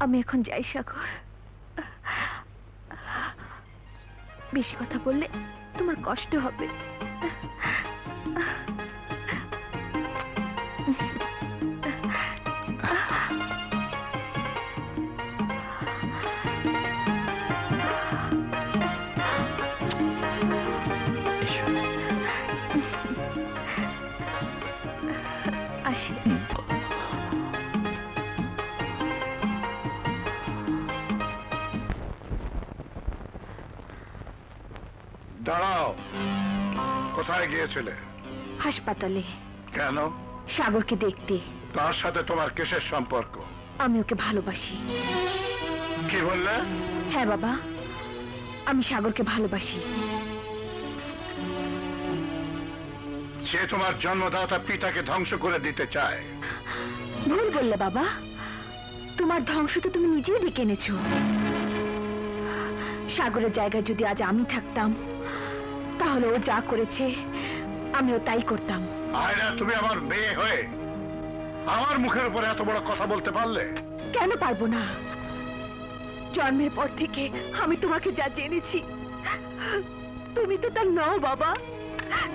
আমি এখন যাই সাগর। বেশি কথা বললে তোমার কষ্ট হবে। দাঁড়াও। কোথায় গিয়েছিলে? হাসপাতালে। কেন? সাগরকে দেখতে। তার সাথে তোমার কিসের সম্পর্ক? আমি ওকে ভালোবাসি। কি বললে? হ্যাঁ বাবা। আমি সাগরকে ভালোবাসি। সে তোমার জন্মদাতা পিতাকে ধ্বংস করে দিতে চায়। ভুল বললে বাবা। তোমার ধ্বংস তো তুমি নিজেই ডেকে এনেছো। সাগরের জায়গায় যদি আজ আমি থাকতাম তাহলে ও যা করেছে আমিও তাই করতাম। আয়না তুমি আমার মেয়ে হয়ে আমার মুখের উপরে এত বড় কথা বলতে পারলে? কেন পারব না? জন্মের পর থেকে আমি তোমাকে যা জেনেছি তুমি তো তার নও বাবা।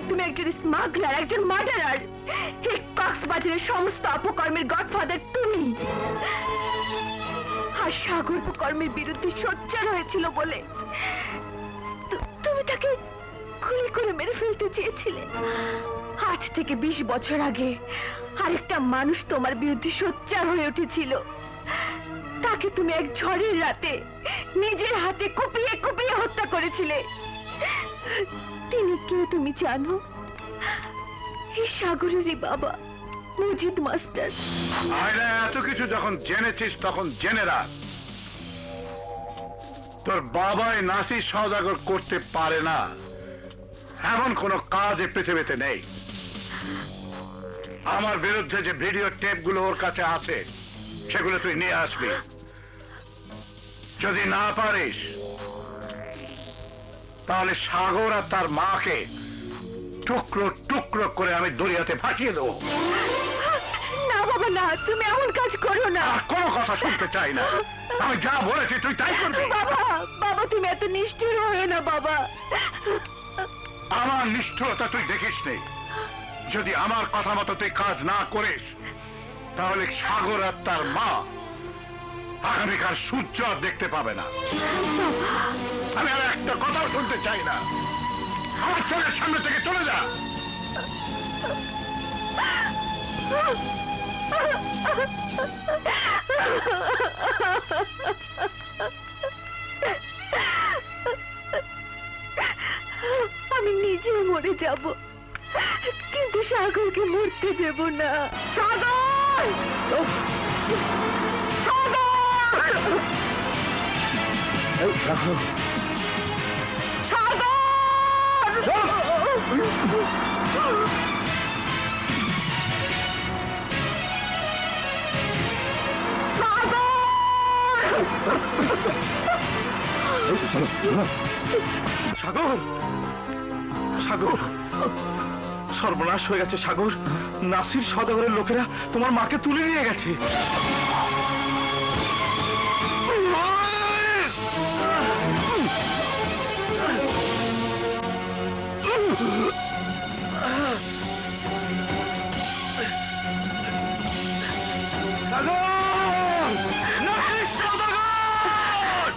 তুমি একজন স্মাগলার একজন মার্ডারার এই কক্সবাজারের সমস্ত অপকর্মের গডফাদার তুমি। আর সাগর কর্মের বিরুদ্ধে সোচ্চার হয়েছিল বলে তুমি তাকে গুলি করে মেরে ফেলতে চেয়েছিলে। আজ থেকে বিশ বছর আগে আরেকটা মানুষ তোমার বিরুদ্ধে সোচ্চার হয়ে উঠেছিল। তাকে তুমি এক ঝড়ের রাতে নিজের হাতে কুপিয়ে কুপিয়ে হত্যা করেছিলে। তিনি কে তুমি জানো? এই সাগরেরই বাবা, মজিদ মাস্টার। আয়না এত কিছু যখন জেনেছিস, তখন জেনে রাখ। তোর বাবাই নাসি সওদাগর করতে পারে না। এমন কোনো কাজ এ পৃথিবীতে নেই। আমার বিরুদ্ধে যে ভিডিও টেপগুলো ওর কাছে আছে সেগুলো তুই নিয়ে আসবি। যদি না পারিস তাহলে সাগর আর তার মাকে টুকরো টুকরো করে আমি দরিয়াতে ফাটিয়ে দেবো। না বাবা না তুমি এমন কাজ করো না। আর কোনো কথা শুনতে চাই না। আমি যা বলেছি তুই তাই করবি। বাবা বাবা তুমি এত নিষ্ঠুর হয়ে না বাবা। আমার নিষ্ঠুরতা তুই দেখিস নে। যদি আমার কথা মতো তুই কাজ না করিস, তাহলে সাগর আর তার মা আগামীকাল সূর্য আর দেখতে পাবে না। আমি আর একটা কথাও শুনতে চাই না। আমার চোখের সামনে থেকে চলে যা। যাব। কিন্তু সাগরকে মরতে দেব না। সাগর! সাগর! সাগর। সাগর! সাগর সর্বনাশ হয়ে গেছে সাগর নাসির সদাগরের লোকেরা তোমার মাকে তুলে নিয়ে গেছে! নাসির সওদাগর!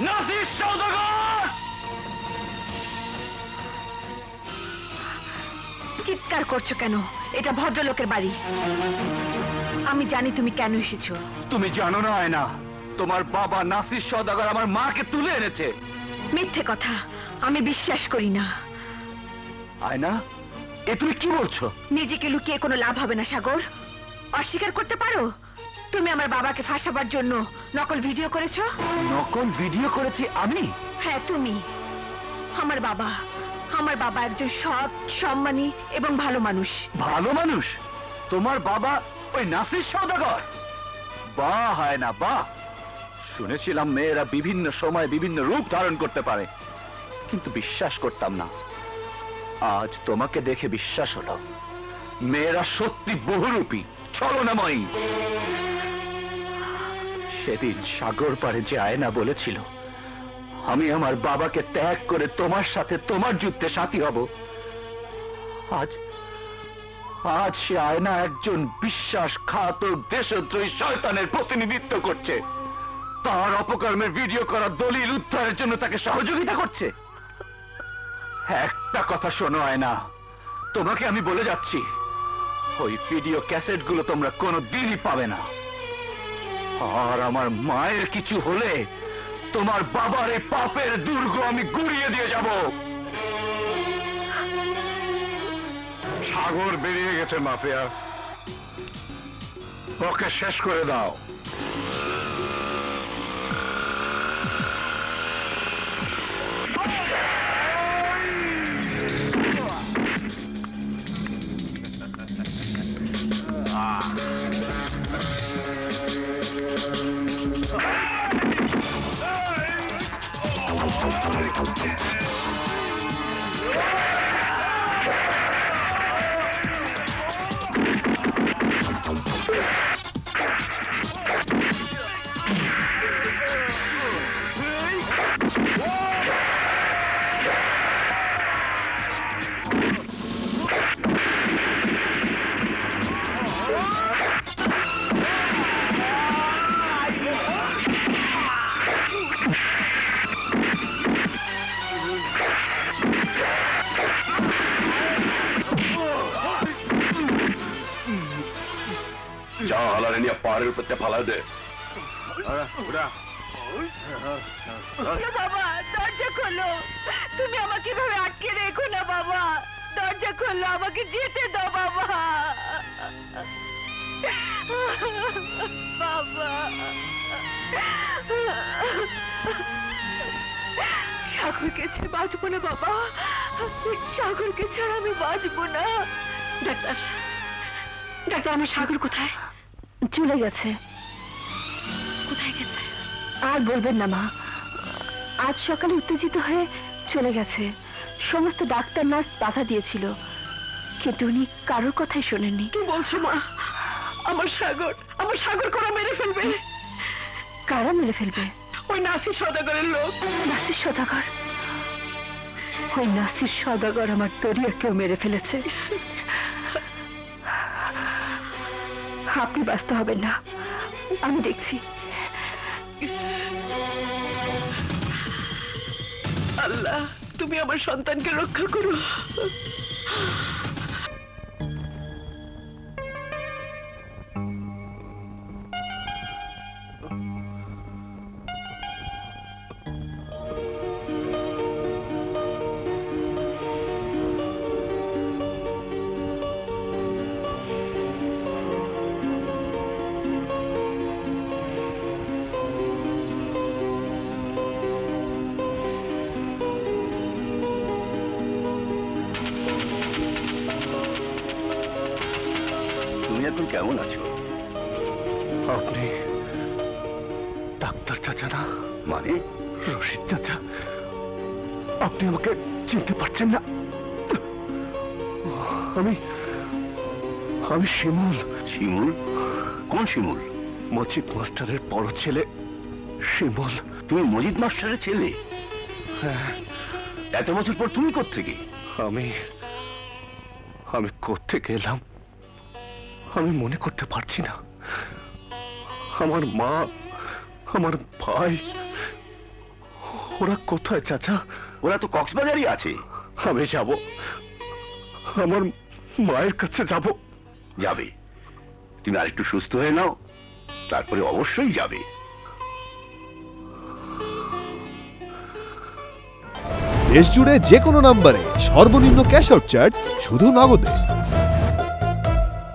নাসির সওদাগর! চিৎকার করছ কেন? এটা ভদ্রলোকের বাড়ি। আমি জানি তুমি কেন এসেছ। তুমি জানো না আয়না। তোমার বাবা নাসির সদাগর আমার মাকে তুলে এনেছে। মিথ্যে কথা আমি বিশ্বাস করি না। আয়না এ তুমি কি বলছো? নিজেকে লুকিয়ে কোনো লাভ হবে না সাগর। অস্বীকার করতে পারো? তুমি আমার বাবাকে ফাঁসাবার জন্য নকল ভিডিও করেছ? নকল ভিডিও করেছি আমি? হ্যাঁ তুমি। আমার বাবা। আমার বাবা একজন সৎ, সম্মানী এবং ভালো মানুষ। ভালো মানুষ? তোমার বাবা ওই নাসির সদাগর বাহ হয় না বাহ। শুনেছিলাম মেয়েরা বিভিন্ন সময় বিভিন্ন রূপ ধারণ করতে পারে। কিন্তু বিশ্বাস করতাম না। আজ তোমাকে দেখে বিশ্বাস হলো। মেয়েরা সত্যি বহুরূপী, ছলনাময়ী। সেদিন সাগর পাড়ে যে আয়না বলেছিল আমি আমার বাবাকে ত্যাগ করে তোমার সাথে তোমার যুদ্ধে সাথী হব। আজ আজ সে আয়না একজন বিশ্বাসঘাতক দেশদ্রোহী শয়তানের প্রতিনিধিত্ব করছে। তার অপকর্মের ভিডিও করা দলিল উদ্ধারের জন্য তাকে সহযোগিতা করছে। একটা কথা শোনো, আয়না। তোমাকে আমি বলে যাচ্ছি, ওই ভিডিও ক্যাসেটগুলো তোমরা কোনো দিনই পাবে না। আর আমার মায়ের কিছু হলে তোমার বাবার এই পাপের দুর্গ আমি গুড়িয়ে দিয়ে যাব। সাগর বেরিয়ে গেছে, মাফিয়া। ওকে শেষ করে দাও। যা পাহাড়ের উপর ফালা দে। বাবা দরজা খোলো। তুমি আমাকে এভাবে আটকে রেখো না বাবা। দরজা খোলো আমাকে যেতে দাও বাবা। বাবা। সাগরকে ছেড়ে বাঁচবো না বাবা। সাগরকে ছাড়া আমি বাঁচবো না। ডাক্তার ডাক্তার আমার সাগর কোথায়? চলে গেছে। কোথায় গেছে? আর বলবেন না মা। আজ সকালে উত্তেজিত হয়ে চলে গেছে। সমস্ত ডাক্তার নার্স বাধা দিয়েছিল। কিন্তু উনি কারোর কথাই শোনেননি। কি বলছো মা? আমার সাগর আমার সাগর করা মেরে ফেলবে। কারা মেরে ফেলবে? ওই নাসির সদাগরের লোক। নাসির সদাগর। ওই নাসির সদাগর আমার দরিয়াকেও মেরে ফেলেছে। আপনি ব্যস্ত হবেন না। আমি দেখছি। আল্লাহ তুমি আমার সন্তানকে রক্ষা করো। কেমন আছো? আপনি ডাক্তার চাচা না মানে? রশিদ চাচা আপনি আমাকে চিনতে পারছেন না। আমি আমি শিমুল। শিমুল? কোন শিমুল? মজিদ মাস্টারের বড় ছেলে শিমুল। তুমি মজিদ মাস্টারের ছেলে? হ্যাঁ। এত বছর পর তুমি কোত্থেকে? আমি আমি কোত্থেকে এলাম? আমি মনে করতে পারছি না। আমার মা আমার ভাই ওরা কোথায় চাচা? ওরা তো কক্সবাজারই আছে। আমি যাব। আমার মায়ের কাছে যাব। যাবে। তুমি আরেকটু সুস্থ হয়ে নাও তারপরে অবশ্যই যাবে। দেশ জুড়ে যে কোনো নাম্বারে সর্বনিম্ন ক্যাশ আউট চার্জ শুধু নগদে